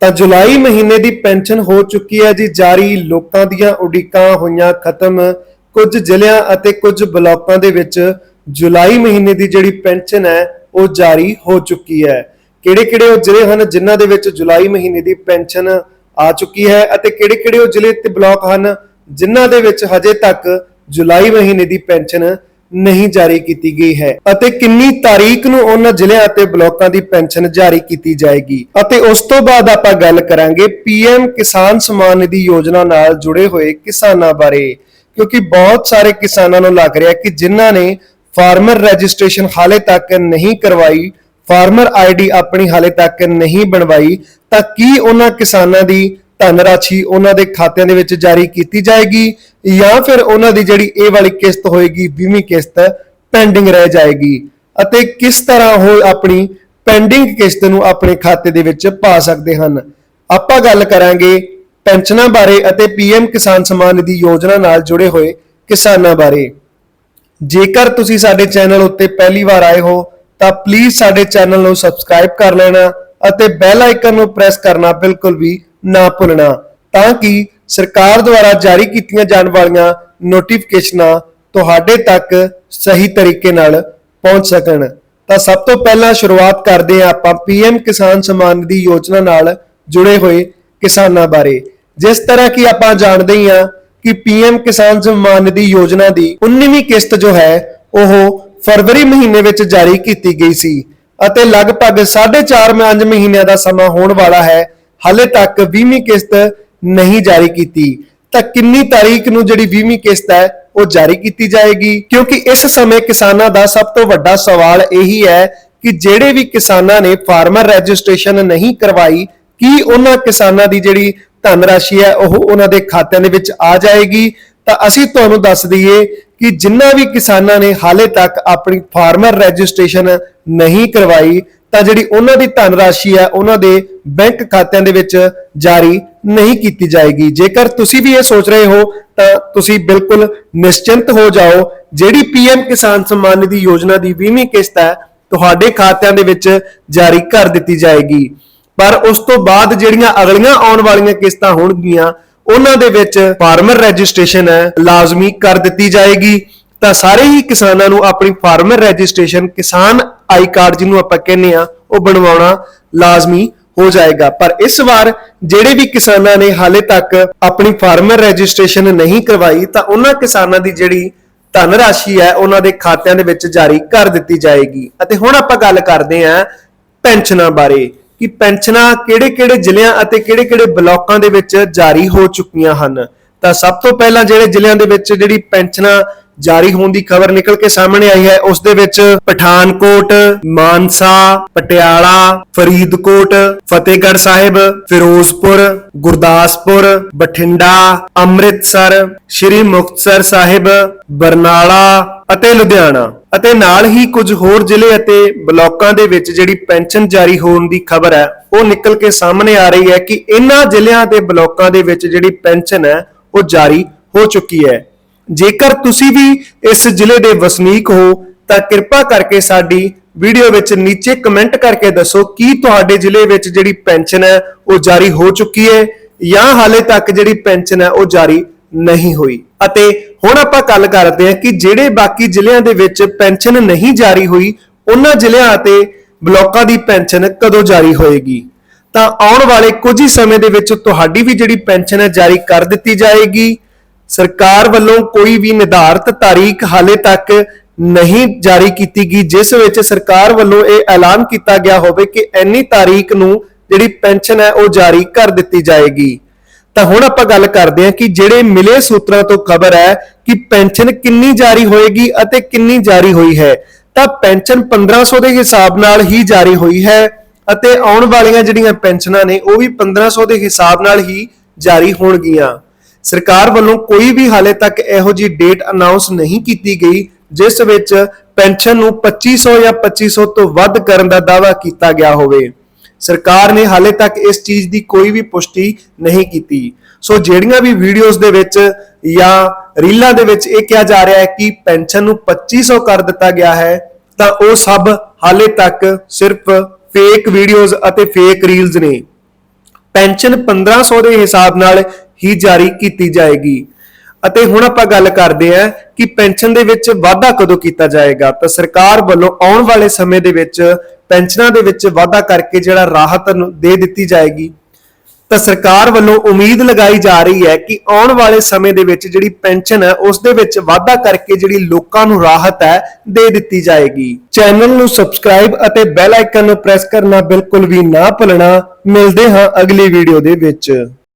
ਤਾਂ ਜੁਲਾਈ ਮਹੀਨੇ ਦੀ ਪੈਨਸ਼ਨ ਹੋ ਚੁੱਕੀ ਹੈ ਜੀ। ਜਾਰੀ ਲੋਕਾਂ ਦੀਆਂ ਉਡੀਕਾਂ ਹੋਈਆਂ ਖਤਮ। ਕੁਝ ਜ਼ਿਲ੍ਹਿਆਂ ਅਤੇ ਕੁਝ ਬਲਾਕਾਂ ਦੇ ਵਿੱਚ ਜੁਲਾਈ ਮਹੀਨੇ ਦੀ ਜਿਹੜੀ ਪੈਨਸ਼ਨ ਹੈ, ਉਹ ਜਾਰੀ ਹੋ ਚੁੱਕੀ ਹੈ। ਕਿਹੜੇ-ਕਿਹੜੇ ਉਹ ਜ਼ਿਲ੍ਹੇ ਹਨ ਜਿਨ੍ਹਾਂ ਦੇ ਵਿੱਚ ਜੁਲਾਈ ਮਹੀਨੇ ਦੀ ਪੈਨਸ਼ਨ ਆ ਚੁੱਕੀ ਹੈ ਅਤੇ ਕਿਹੜੇ-ਕਿਹੜੇ ਉਹ ਜ਼ਿਲ੍ਹੇ ਤੇ ਬਲਾਕ ਹਨ ਜਿਨ੍ਹਾਂ ਦੇ ਵਿੱਚ ਹਜੇ ਤੱਕ ਜੁਲਾਈ ਮਹੀਨੇ ਦੀ ਪੈਨਸ਼ਨ ਨਹੀਂ ਜਾਰੀ ਕੀਤੀ ਗਈ ਹੈ ਅਤੇ ਕਿੰਨੀ ਤਾਰੀਖ ਨੂੰ ਉਹਨਾਂ ਜ਼ਿਲ੍ਹਿਆਂ ਅਤੇ ਬਲਾਕਾਂ ਦੀ ਪੈਨਸ਼ਨ ਜਾਰੀ ਕੀਤੀ ਜਾਏਗੀ। ਅਤੇ ਉਸ ਤੋਂ ਬਾਅਦ ਆਪਾਂ ਗੱਲ ਕਰਾਂਗੇ ਪੀਐਮ ਕਿਸਾਨ ਸਨਮਾਨ ਨਿਧੀ ਯੋਜਨਾ ਨਾਲ ਜੁੜੇ ਹੋਏ ਕਿਸਾਨਾਂ ਬਾਰੇ, ਕਿਉਂਕਿ ਬਹੁਤ ਸਾਰੇ ਕਿਸਾਨਾਂ ਨੂੰ ਲੱਗ ਰਿਹਾ ਕਿ ਜਿਨ੍ਹਾਂ ਨੇ ਫਾਰਮਰ ਰਜਿਸਟ੍ਰੇਸ਼ਨ ਹਾਲੇ ਤੱਕ ਨਹੀਂ ਕਰਵਾਈ, ਫਾਰਮਰ ਆਈਡੀ ਆਪਣੀ ਹਾਲੇ ਤੱਕ ਨਹੀਂ ਬਣਵਾਈ, ਤਾਂ ਕੀ ਉਹਨਾਂ ਕਿਸਾਨਾਂ ਦੀ ਧਨ ਰਾਸ਼ੀ ਉਹਨਾਂ ਦੇ ਖਾਤਿਆਂ ਦੇ ਵਿੱਚ ਜਾਰੀ ਕੀਤੀ ਜਾਏਗੀ? ਜਾਂ ਫਿਰ ਉਹਨਾਂ ਦੀ ਜਿਹੜੀ ਇਹ ਵਾਲੀ ਕਿਸ਼ਤ ਹੋਏਗੀ 20ਵੀਂ ਕਿਸ਼ਤ ਪੈਂਡਿੰਗ ਰਹਿ ਜਾਏਗੀ। ਅਤੇ ਕਿਸ ਤਰ੍ਹਾਂ ਉਹ ਆਪਣੀ ਪੈਂਡਿੰਗ ਕਿਸ਼ਤ ਨੂੰ ਆਪਣੇ ਖਾਤੇ ਦੇ ਵਿੱਚ ਪਾ ਸਕਦੇ ਹਨ? ਆਪਾਂ ਗੱਲ ਕਰਾਂਗੇ ਪੈਨਸ਼ਨਾਂ ਬਾਰੇ ਅਤੇ ਪੀਐਮ ਕਿਸਾਨ ਸਮਾਨ ਨਿਧੀ ਯੋਜਨਾ ਨਾਲ ਜੁੜੇ ਹੋਏ ਕਿਸਾਨਾਂ ਬਾਰੇ। ਜੇਕਰ ਤੁਸੀਂ ਸਾਡੇ ਚੈਨਲ ਉੱਤੇ ਪਹਿਲੀ ਵਾਰ ਆਏ ਹੋ, ਤਾਂ ਪਲੀਜ਼ ਸਾਡੇ ਚੈਨਲ ਨੂੰ ਸਬਸਕ੍ਰਾਈਬ ਕਰ ਲੈਣਾ ਅਤੇ ਬੈਲ ਆਈਕਨ ਨੂੰ ਪ੍ਰੈਸ ਕਰਨਾ ਬਿਲਕੁਲ ਵੀ ਨਾ ਭੁੱਲਣਾ, ਤਾਂ ਕਿ ਸਰਕਾਰ ਦੁਆਰਾ ਜਾਰੀ ਕੀਤੀਆਂ ਜਾਣ ਵਾਲੀਆਂ ਨੋਟੀਫਿਕੇਸ਼ਨਾਂ ਤੁਹਾਡੇ ਤੱਕ ਸਹੀ ਤਰੀਕੇ ਨਾਲ ਪਹੁੰਚ ਸਕਣ। ਤਾਂ ਸਭ ਤੋਂ ਪਹਿਲਾਂ ਸ਼ੁਰੂਆਤ ਕਰਦੇ ਹਾਂ ਆਪਾਂ ਪੀਐਮ ਕਿਸਾਨ ਸਨਮਾਨ ਨਿਧੀ ਯੋਜਨਾ ਨਾਲ ਜੁੜੇ ਹੋਏ ਕਿਸਾਨਾਂ ਬਾਰੇ। ਜਿਸ ਤਰ੍ਹਾਂ ਕਿ ਆਪਾਂ ਜਾਣਦੇ ਹੀ ਹਾਂ ਕਿ ਪੀਐਮ ਕਿਸਾਨ ਸਨਮਾਨ ਨਿਧੀ ਯੋਜਨਾ ਦੀ 19ਵੀਂ ਕਿਸ਼ਤ ਜੋ ਹੈ, ਉਹ ਫਰਵਰੀ ਮਹੀਨੇ ਵਿੱਚ ਜਾਰੀ ਕੀਤੀ ਗਈ ਸੀ ਅਤੇ ਲਗਭਗ 4.5 5 ਮਹੀਨਿਆਂ ਦਾ ਸਮਾਂ ਹੋਣ ਵਾਲਾ ਹੈ। ਹਾਲੇ ਤੱਕ 20ਵੀਂ ਕਿਸ਼ਤ ਨਹੀਂ ਜਾਰੀ ਕੀਤੀ, ਤਾਂ ਕਿੰਨੀ ਤਾਰੀਖ ਨੂੰ ਜਿਹੜੀ 20ਵੀਂ ਕਿਸ਼ਤ ਹੈ, ਉਹ ਜਾਰੀ ਕੀਤੀ ਜਾਏਗੀ? ਕਿਉਂਕਿ ਇਸ ਸਮੇਂ ਕਿਸਾਨਾਂ ਦਾ ਸਭ ਤੋਂ ਵੱਡਾ ਸਵਾਲ ਇਹੀ ਹੈ ਕਿ ਜਿਹੜੇ ਵੀ ਕਿਸਾਨਾਂ ਨੇ ਫਾਰਮਰ ਰਜਿਸਟ੍ਰੇਸ਼ਨ ਨਹੀਂ ਕਰਵਾਈ, ਕੀ ਉਹਨਾਂ ਕਿਸਾਨਾਂ ਦੀ ਜਿਹੜੀ ਧਨ ਰਾਸ਼ੀ ਹੈ, ਉਹ ਉਹਨਾਂ ਦੇ ਖਾਤਿਆਂ ਦੇ ਵਿੱਚ ਆ ਜਾਏਗੀ? ਤਾਂ ਅਸੀਂ ਤੁਹਾਨੂੰ ਦੱਸ ਦਈਏ ਕਿ ਜਿਨ੍ਹਾਂ ਵੀ ਕਿਸਾਨਾਂ ਨੇ ਹਾਲੇ ਤੱਕ ਆਪਣੀ ਫਾਰਮਰ ਰਜਿਸਟ੍ਰੇਸ਼ਨ ਨਹੀਂ ਕਰਵਾਈ, ਤਾਂ ਜਿਹੜੀ ਉਹਨਾਂ ਦੀ ਧਨ ਰਾਸ਼ੀ ਹੈ, ਉਹਨਾਂ ਦੇ ਬੈਂਕ ਖਾਤਿਆਂ ਦੇ ਵਿੱਚ ਜਾਰੀ ਨਹੀਂ ਕੀਤੀ ਜਾਏਗੀ। ਜੇਕਰ ਤੁਸੀਂ ਵੀ ਇਹ ਸੋਚ ਰਹੇ ਹੋ, ਤਾਂ ਤੁਸੀਂ ਬਿਲਕੁਲ ਨਿਸ਼ਚਿੰਤ ਹੋ ਜਾਓ। ਜਿਹੜੀ ਪੀਐਮ ਕਿਸਾਨ ਸਨਮਾਨ ਨਿਧੀ ਯੋਜਨਾ ਦੀ 20ਵੀਂ ਕਿਸ਼ਤ ਹੈ, ਤੁਹਾਡੇ ਖਾਤਿਆਂ ਦੇ ਵਿੱਚ ਜਾਰੀ ਕਰ ਦਿੱਤੀ ਜਾਏਗੀ। ਪਰ ਉਸ ਤੋਂ ਬਾਅਦ ਜਿਹੜੀਆਂ ਅਗਲੀਆਂ ਆਉਣ ਵਾਲੀਆਂ ਕਿਸ਼ਤਾਂ ਹੋਣਗੀਆਂ, ਉਹਨਾਂ ਦੇ ਵਿੱਚ ਫਾਰਮਰ ਰਜਿਸਟ੍ਰੇਸ਼ਨ ਹੈ, ਲਾਜ਼ਮੀ ਕਰ ਦਿੱਤੀ ਜਾਏਗੀ। ਤਾਂ ਸਾਰੇ ਹੀ ਕਿਸਾਨਾਂ ਨੂੰ ਆਪਣੀ ਫਾਰਮਰ ਰਜਿਸਟ੍ਰੇਸ਼ਨ ਕਿਸਾਨ ਆਈ ਕਾਰਡ ਜਿਹਨੂੰ ਆਪਾਂ ਕਹਿੰਦੇ ਆ ਉਹ ਬਣਵਾਉਣਾ ਲਾਜ਼ਮੀ ਹੋ ਜਾਏਗਾ। ਪਰ ਇਸ ਵਾਰ ਜਿਹੜੇ ਵੀ ਕਿਸਾਨਾਂ ਨੇ ਹਾਲੇ ਤੱਕ ਆਪਣੀ ਫਾਰਮਰ ਰਜਿਸਟ੍ਰੇਸ਼ਨ ਨਹੀਂ ਕਰਵਾਈ, ਤਾਂ ਉਹਨਾਂ ਕਿਸਾਨਾਂ ਦੀ ਜਿਹੜੀ ਧਨ ਰਾਸ਼ੀ ਹੈ, ਉਹਨਾਂ ਦੇ ਖਾਤਿਆਂ ਦੇ ਵਿੱਚ ਜਾਰੀ ਕਰ ਦਿੱਤੀ ਜਾਏਗੀ। ਅਤੇ ਹੁਣ ਆਪਾਂ ਗੱਲ ਕਰਦੇ ਹਾਂ ਪੈਨਸ਼ਨਾਂ ਬਾਰੇ, ਕਿ ਪੈਨਸ਼ਨਾਂ ਕਿਹੜੇ-ਕਿਹੜੇ ਜ਼ਿਲ੍ਹਿਆਂ ਅਤੇ ਕਿਹੜੇ-ਕਿਹੜੇ ਬਲਾਕਾਂ ਦੇ ਵਿੱਚ ਜਾਰੀ ਹੋ ਚੁੱਕੀਆਂ ਹਨ। ਤਾਂ ਸਭ ਤੋਂ ਪਹਿਲਾਂ ਜਿਹੜੇ ਜ਼ਿਲ੍ਹਿਆਂ ਦੇ ਵਿੱਚ ਜਿਹੜੀ ਪੈਨਸ਼ਨਾਂ ਜਾਰੀ ਹੋਣ ਦੀ ਖਬਰ ਨਿਕਲ ਕੇ ਸਾਹਮਣੇ ਆਈ ਹੈ। ਉਸ ਦੇ ਵਿੱਚ ਪਠਾਨਕੋਟ, ਮਾਨਸਾ, ਪਟਿਆਲਾ, ਫਰੀਦਕੋਟ, ਫਤਿਹਗੜ੍ਹ ਸਾਹਿਬ, ਫਿਰੋਜ਼ਪੁਰ, ਗੁਰਦਾਸਪੁਰ, ਬਠਿੰਡਾ, ਅੰਮ੍ਰਿਤਸਰ, ਸ਼੍ਰੀ ਮੁਕਤਸਰ ਸਾਹਿਬ, ਬਰਨਾਲਾ ਅਤੇ ਲੁਧਿਆਣਾ। ਅਤੇ ਨਾਲ ਹੀ ਕੁਝ ਹੋਰ ਜ਼ਿਲ੍ਹੇ ਅਤੇ ਬਲਾਕਾਂ ਦੇ ਵਿੱਚ ਜਿਹੜੀ ਪੈਨਸ਼ਨ ਜਾਰੀ ਹੋਣ ਦੀ ਖਬਰ ਹੈ, ਉਹ ਨਿਕਲ ਕੇ ਸਾਹਮਣੇ ਆ ਰਹੀ ਹੈ ਕਿ ਇਹਨਾਂ ਜ਼ਿਲ੍ਹਿਆਂ ਤੇ ਬਲਾਕਾਂ ਦੇ ਵਿੱਚ ਜਿਹੜੀ ਪੈਨਸ਼ਨ ਹੈ, ਉਹ ਜਾਰੀ ਹੋ ਚੁੱਕੀ ਹੈ। ਜੇਕਰ ਤੁਸੀਂ ਵੀ ਇਸ ਜ਼ਿਲ੍ਹੇ ਦੇ ਵਸਨੀਕ ਹੋ, ਤਾਂ ਕਿਰਪਾ ਕਰਕੇ ਸਾਡੀ ਵੀਡੀਓ ਵਿੱਚ ਨੀਚੇ ਕਮੈਂਟ ਕਰਕੇ ਦੱਸੋ ਕੀ ਤੁਹਾਡੇ ਜ਼ਿਲ੍ਹੇ ਵਿੱਚ ਜਿਹੜੀ ਪੈਨਸ਼ਨ ਹੈ, ਉਹ ਜਾਰੀ ਹੋ ਚੁੱਕੀ ਹੈ ਜਾਂ ਹਾਲੇ ਤੱਕ ਜਿਹੜੀ ਪੈਨਸ਼ਨ ਹੈ, ਉਹ ਜਾਰੀ ਨਹੀਂ ਹੋਈ। ਅਤੇ ਹੁਣ ਆਪਾਂ ਗੱਲ ਕਰਦੇ ਹਾਂ ਕਿ ਜਿਹੜੇ ਬਾਕੀ ਜ਼ਿਲ੍ਹਿਆਂ ਦੇ ਵਿੱਚ ਪੈਨਸ਼ਨ ਨਹੀਂ ਜਾਰੀ ਹੋਈ, ਉਹਨਾਂ ਜ਼ਿਲ੍ਹਿਆਂ ਅਤੇ ਬਲਾਕਾਂ ਦੀ ਪੈਨਸ਼ਨ ਕਦੋਂ ਜਾਰੀ ਹੋਏਗੀ? ਤਾਂ ਆਉਣ ਵਾਲੇ ਕੁਝ ਹੀ ਸਮੇਂ ਦੇ ਵਿੱਚ ਤੁਹਾਡੀ ਵੀ ਜਿਹੜੀ ਪੈਨਸ਼ਨ ਹੈ, ਜਾਰੀ ਕਰ ਦਿੱਤੀ ਜਾਏਗੀ। ਸਰਕਾਰ ਵੱਲੋਂ ਕੋਈ ਵੀ ਨਿਰਧਾਰਤ ਤਾਰੀਖ ਹਾਲੇ ਤੱਕ ਨਹੀਂ ਜਾਰੀ ਕੀਤੀ ਗਈ, ਜਿਸ ਵਿੱਚ ਸਰਕਾਰ ਵੱਲੋਂ ਇਹ ਐਲਾਨ ਕੀਤਾ ਗਿਆ ਹੋਵੇ ਕਿ ਇੰਨੀ ਤਾਰੀਖ ਨੂੰ ਜਿਹੜੀ ਪੈਨਸ਼ਨ ਹੈ ਉਹ ਜਾਰੀ ਕਰ ਦਿੱਤੀ ਜਾਏਗੀ। ਤਾਂ ਹੁਣ ਆਪਾਂ ਗੱਲ ਕਰਦੇ ਹਾਂ ਕਿ ਜਿਹੜੇ ਮਿਲੇ ਸੂਤਰਾਂ ਤੋਂ ਖਬਰ ਹੈ ਕਿ ਪੈਨਸ਼ਨ ਕਿੰਨੀ ਜਾਰੀ ਹੋਏਗੀ ਅਤੇ ਕਿੰਨੀ ਜਾਰੀ ਹੋਈ ਹੈ, ਤਾਂ ਪੈਨਸ਼ਨ 1500 ਦੇ ਹਿਸਾਬ ਨਾਲ ਹੀ ਜਾਰੀ ਹੋਈ ਹੈ ਅਤੇ ਆਉਣ ਵਾਲੀਆਂ ਜਿਹੜੀਆਂ ਪੈਨਸ਼ਨਾਂ ਨੇ ਉਹ ਵੀ 1500 ਦੇ ਹਿਸਾਬ ਨਾਲ ਹੀ ਜਾਰੀ ਹੋਣਗੀਆਂ। ਸਰਕਾਰ ਵੱਲੋਂ ਕੋਈ ਵੀ ਹਾਲੇ ਤੱਕ ਇਹੋ ਜੀ ਡੇਟ ਅਨਾਉਂਸ ਨਹੀਂ ਕੀਤੀ ਗਈ, ਜਿਸ ਵਿੱਚ ਪੈਨਸ਼ਨ ਨੂੰ 2500 ਜਾਂ 2500 ਤੋਂ ਵੱਧ ਕਰਨ ਦਾ ਦਾਅਵਾ ਕੀਤਾ ਗਿਆ ਹੋਵੇ। ਸਰਕਾਰ ਨੇ ਹਾਲੇ ਤੱਕ ਇਸ ਚੀਜ਼ ਦੀ ਕੋਈ ਵੀ ਪੁਸ਼ਟੀ ਨਹੀਂ ਕੀਤੀ। ਸੋ ਜਿਹੜੀਆਂ ਵੀ ਵੀਡੀਓਜ਼ ਦੇ ਵਿੱਚ ਜਾਂ ਰੀਲਾਂ ਦੇ ਵਿੱਚ ਇਹ ਕਿਹਾ ਜਾ ਰਿਹਾ ਹੈ ਕਿ ਪੈਨਸ਼ਨ ਨੂੰ 2500 ਕਰ ਦਿੱਤਾ ਗਿਆ ਹੈ, ਤਾਂ ਉਹ ਸਭ ਹਾਲੇ ਤੱਕ ਸਿਰਫ ਫੇਕ ਵੀਡੀਓਜ਼ ਅਤੇ ਫੇਕ ਰੀਲਸ ਨੇ। ਪੈਨਸ਼ਨ 1500 ਦੇ ਹਿਸਾਬ ਨਾਲ ਹੀ ਜਾਰੀ ਕੀਤੀ ਜਾਏਗੀ। ਅਤੇ ਹੁਣ ਆਪਾਂ ਗੱਲ ਕਰਦੇ ਹਾਂ ਕਿ ਪੈਨਸ਼ਨ ਦੇ ਵਿੱਚ ਵਾਧਾ ਕਦੋਂ ਕੀਤਾ ਜਾਏਗਾ। ਤਾਂ ਸਰਕਾਰ ਵੱਲੋਂ ਆਉਣ ਵਾਲੇ ਸਮੇਂ ਦੇ ਵਿੱਚ ਪੈਨਸ਼ਨਾਂ ਦੇ ਵਿੱਚ ਵਾਧਾ ਕਰਕੇ ਜਿਹੜਾ ਰਾਹਤ ਦੇ ਦਿੱਤੀ ਜਾਏਗੀ। ਤਾਂ ਸਰਕਾਰ ਵੱਲੋਂ ਉਮੀਦ ਲਗਾਈ ਜਾ ਰਹੀ ਹੈ ਕਿ ਆਉਣ ਵਾਲੇ ਸਮੇਂ ਦੇ ਵਿੱਚ ਜਿਹੜੀ ਪੈਨਸ਼ਨ ਹੈ, ਉਸ ਦੇ ਵਿੱਚ ਵਾਧਾ ਕਰਕੇ ਜਿਹੜੀ ਲੋਕਾਂ ਨੂੰ ਰਾਹਤ ਹੈ, ਦੇ ਦਿੱਤੀ ਜਾਏਗੀ। ਚੈਨਲ ਨੂੰ ਸਬਸਕ੍ਰਾਈਬ ਅਤੇ ਬੈਲ ਆਈਕਨ ਨੂੰ ਪ੍ਰੈਸ ਕਰਨਾ ਬਿਲਕੁਲ ਵੀ ਨਾ ਭੁੱਲਣਾ। ਮਿਲਦੇ ਹਾਂ ਅਗਲੀ ਵੀਡੀਓ ਦੇ ਵਿੱਚ।